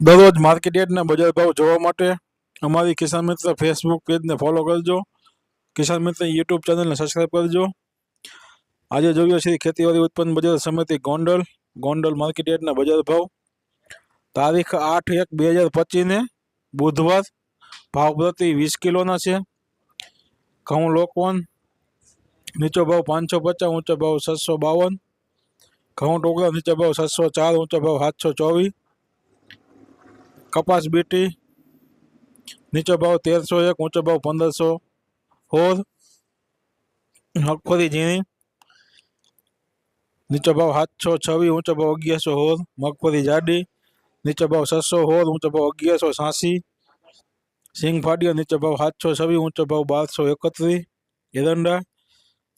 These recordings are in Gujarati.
દરરોજ માર્કેટ યાર્ડના બજાર ભાવ જોવા માટે અમારી કિસાન મિત્ર ફેસબુક પેજને ફોલો કરજો. કિસાન મિત્ર યુટ્યુબ ચેનલને સબસ્ક્રાઈબ કરજો. આજે જોઈએ છીએ ખેતીવાડી ઉત્પન્ન બજાર સમિતિ ગોંડલ. ગોંડલ માર્કેટ યાર્ડના બજાર ભાવ. તારીખ આઠ એક બે હજાર પચીસને બુધવાર. ભાવ પ્રતિ વીસ કિલોના છે. ઘઉં લોકવન. નીચો ભાવ પાંચસો પચાસ, ઊંચો ભાવ સાતસો બાવન. ઘઉં ટોકરા નીચો ભાવ સાતસો ચાર, ઊંચો ભાવ સાતસો ચોવીસ. કપાસ બીટી નીચો ભાવ તેરસો એક ઊંચો ભાવ પંદરસો હોર મગફળી ઝીણી નીચો ભાવ સાતસો છવ્વીસ ઊંચો ભાવ અગિયારસો હોર મગફળી જાડી નીચો ભાવ છસો હોર ઊંચો ભાવ અગિયારસો છ્યાસી સિંગ ફાડિયા નીચો ભાવ સાતસો છવ્વીસ ઊંચો ભાવ બારસો એકત્રીસ એરંડા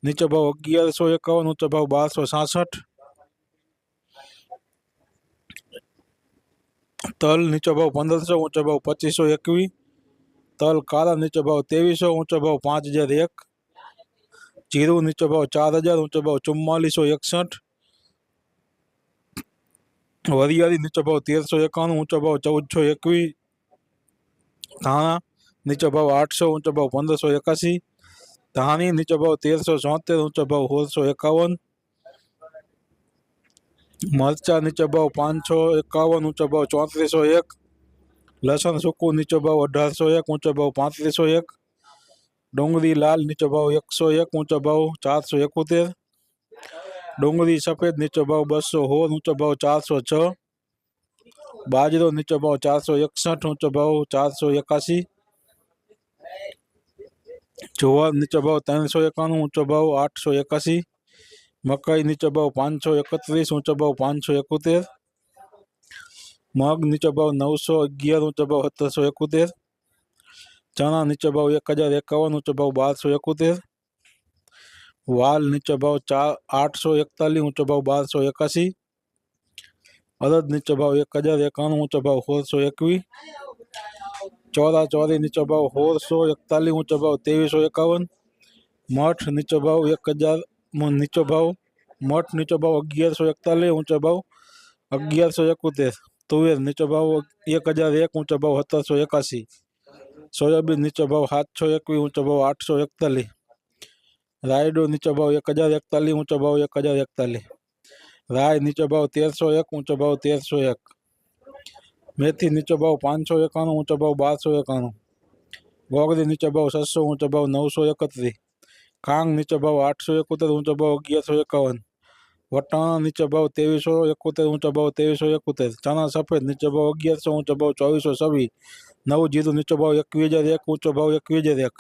નીચો ભાવ અગિયારસો એકાવન ઊંચો ભાવ બારસો સાસઠ તલ નીચો ભાવ પંદરસો, ઊંચો ભાવ પચીસો એકવીસ તલ કાળા નીચો ભાવ ત્રેવીસો, ઊંચો ભાવ પાંચ હજાર એક. જીરું નીચો ભાવ ચાર હજાર, ઊંચો ભાવ ચુમ્માલીસો એકસઠ. વરિયાળી નીચો ભાવ તેરસો એકાણું, ઊંચો ભાવ ચૌદસો એકવીસ ધાણા નીચો ભાવ આઠસો, ઊંચો ભાવ પંદરસો એકાસી ધાણી નીચો ભાવ તેરસો ચોતેર ઊંચો ભાવ સોળસો એકાવન. મરચા નીચે ભાવ પાંચસો એકાવન ઊંચો ભાવ ચોત્રીસો એક, લસણ સૂકું નીચો ભાવ અઢારસો એક ઊંચો ભાવ પાંત્રીસો એક, ડુંગળી લાલ નીચો ભાવ એકસો એક ઊંચો ભાવ ચારસો એકોતેર, ડુંગળી સફેદ નીચો ભાવ બસો હોર ઊંચો ભાવ ચારસો છ બાજરો નીચો ભાવ ચારસો એકસઠ ઊંચો ભાવ ચારસો એકાસી જુવાર નીચો ભાવ ત્રણસો એકાણું ઊંચો ભાવ આઠસો એકાસી મકાઈ નીચો ભાવ પાંચસો એકત્રીસ ઊંચો ભાવ પાંચસો એકોતેર મગ નીચો ભાવ નવસો અગિયાર ઊંચો ભાવ સત્તરસો એકોતેર ચણા નીચો ભાવ એક હજાર એકાવન ઊંચો ભાવ બારસો એકોતેર વાલ નીચો ભાવ ચાર આઠસો એકતાલીસ ઊંચો ભાવ બારસો એકાસી અડદ નીચો ભાવ એક હજાર એકાણું ઊંચો ભાવ સોળસો એકવીસ ચોરા ચોરી નીચો ભાવ સોળસો એકતાલીસ ઊંચો ભાવ ત્રેવીસો એકાવન મઠ નીચો ભાવ એક હજાર મ- નીચો ભાવ મઠ નીચો ભાવ અગિયારસો એકતાલીસ ઊંચો ભાવ અગિયારસો એકોતેર તુવેર નીચો ભાવ એક હજાર એક ઊંચો ભાવ સત્તરસો એકાસી સોયાબીન નીચો ભાવ સાતસો એકવીસ ઊંચો ભાવ આઠસો એકતાલીસ રાયડો નીચો ભાવ એક હજાર એકતાલીસ ઊંચો ભાવ એક હજાર એકતાલીસ રાય નીચો ભાવ તેરસો એક ઊંચો ભાવ તેરસો એક મેથી નીચો ભાવ પાંચસો એકાણું ઊંચો ભાવ બારસો એકાણું ગોગરી નીચો ભાવ છસો ઊંચો ભાવ નવસો એકત્રીસ કાંગ નીચો ભાવ આઠસો એકોતેર, ઊંચો ભાવ અગિયારસો એકાવન. વટાણા નીચો ભાવ ત્રેવીસો એકોતેર, ઊંચો ભાવ ત્રેવીસો એકોતેર. ચણા સફેદ નીચો ભાવ અગિયારસો, ઊંચો ભાવ ચોવીસો છવ્વીસ. નવું જીરું નીચો ભાવ એકવીસ હજાર એક, ઊંચો ભાવ એકવીસ હજાર એક.